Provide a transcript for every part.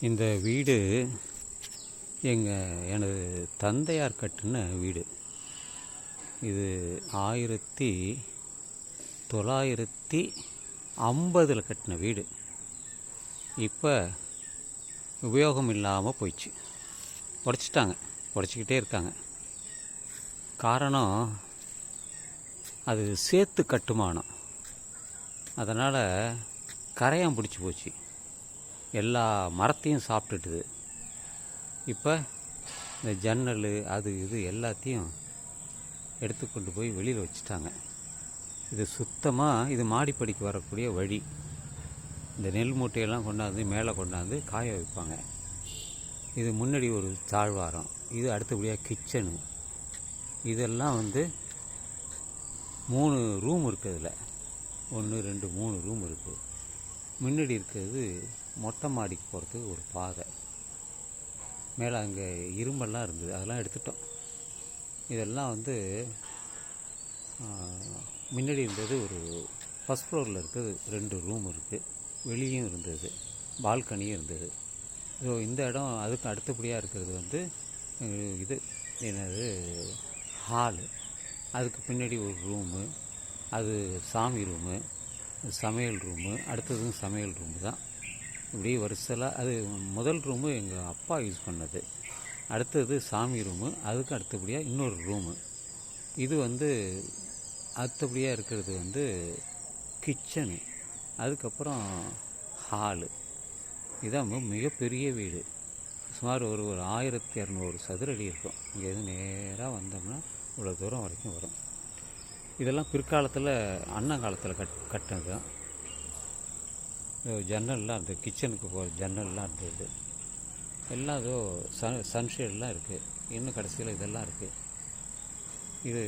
இந்த வீடு எங்கள் எனது தந்தையார் கட்டின வீடு. இது ஆயிரத்தி தொள்ளாயிரத்தி ஐம்பதில் கட்டின வீடு. இப்போ உபயோகம் இல்லாமல் போயிடுச்சு உடச்சிட்டாங்க. உடச்சிக்கிட்டே இருக்காங்க. காரணம் அது சேர்த்து கட்டுமானம். அதனால் கரையான் பிடிச்சி போச்சு. எல்லா மரத்தையும் சாப்பிட்டுட்டுது. இப்போ இந்த ஜன்னல் அது இது எல்லாத்தையும் எடுத்து கொண்டு போய் வெளியில் வச்சுட்டாங்க. இது சுத்தமாக இது மாடிப்படிக்கு வரக்கூடிய வழி. இந்த நெல் மூட்டையெல்லாம் கொண்டாந்து மேலே கொண்டாந்து காய வைப்பாங்க. இது முன்னாடி ஒரு தாழ்வாரம் இது அடுத்தபடியாக கிச்சனு. இதெல்லாம் வந்து மூணு ரூம் இருக்குது இதில் ஒன்று ரெண்டு மூணு ரூம் இருக்குது முன்னாடி இருக்கிறது மொட்டை மாடிக்கு போகிறதுக்கு ஒரு பாதை. மேலே அங்கே இரும்பெல்லாம் இருந்தது. அதெல்லாம் எடுத்துட்டோம். இதெல்லாம் வந்து முன்னாடி இருந்தது ஒரு ஃபஸ்ட் ஃப்ளோரில் இருக்குது. ரெண்டு ரூம் இருக்குது வெளியும் இருந்தது. பால்கனியும் இருந்தது. ஸோ இந்த இடம் அதுக்கு அடுத்தபடியாக இருக்கிறது வந்து இது என்னது ஹாலு அதுக்கு பின்னாடி ஒரு ரூமு அது சாமி ரூமு சமையல் ரூமு அடுத்ததும் சமையல் ரூமு தான். இப்படியே வரிசலாக அது முதல் ரூமு எங்கள் அப்பா யூஸ் பண்ணது. அடுத்தது சாமி ரூமு அதுக்கு அடுத்தபடியாக இன்னொரு ரூமு இது வந்து அடுத்தபடியாக இருக்கிறது வந்து கிச்சனு அதுக்கப்புறம் ஹாலு இதான் மிகப்பெரிய வீடு. சுமார் ஒரு ஒரு ஆயிரத்தி இரநூறு சதுரடி இருக்கும். இங்கேருந்து நேராக வந்தோம்னா இவ்வளோ தூரம் வரைக்கும் வரும். இதெல்லாம் பிற்காலத்தில் அண்ணன் காலத்தில் கட் கட்டினது தான் ஜன்னல்லாம் இருந்தது. கிச்சனுக்கு போகிற ஜன்னல்லாம் இருந்தது. எல்லாம் ஏதோ சன் சன்ஷேட்லாம் இருக்குது இன்னும் கடைசியில் இதெல்லாம் இருக்குது இது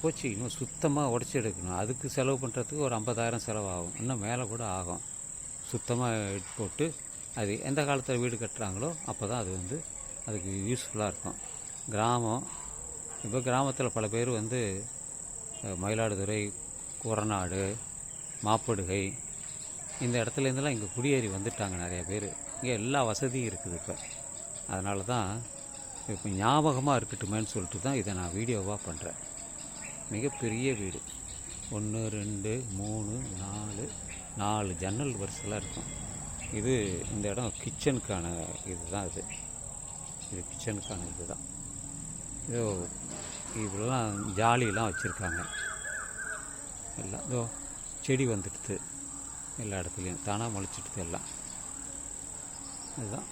போச்சு. இன்னும் சுத்தமாக உடச்சி எடுக்கணும். அதுக்கு செலவு பண்ணுறதுக்கு ஒரு ஐம்பதாயிரம் செலவாகும். இன்னும் மேலே கூட ஆகும். சுத்தமாக போட்டு அது எந்த காலத்தில் வீடு கட்டுறாங்களோ அப்போ தான் அது வந்து அதுக்கு யூஸ்ஃபுல்லாக இருக்கும். கிராமம். இப்போ கிராமத்தில் பல பேர் வந்து மயிலாடுதுறை குரநாடு மாப்படுகை இந்த இடத்துலேருந்துலாம் இங்கே குடியேறி வந்துட்டாங்க நிறைய பேர். இங்கே எல்லா வசதியும் இருக்குது இப்போ. அதனால தான் இப்போ ஞாபகமாக இருக்கட்டுமேன்னு சொல்லிட்டு தான் இதை நான் வீடியோவாக பண்ணுறேன் மிகப்பெரிய வீடு. ஒன்று ரெண்டு மூணு நாலு நாலு ஜன்னல் வரிசைலாம் இருக்கும். இது இந்த இடம் கிச்சனுக்கான இதுதான் இது. இது கிச்சனுக்கான இதுதான். இதோ இப்படிலாம் ஜாலியெலாம் வச்சுருக்காங்க. எல்லாம் இதோ செடி வந்துடுது. எல்லா இடத்துலையும். தானாக முளைச்சிட்டு எல்லாம் இதுதான்.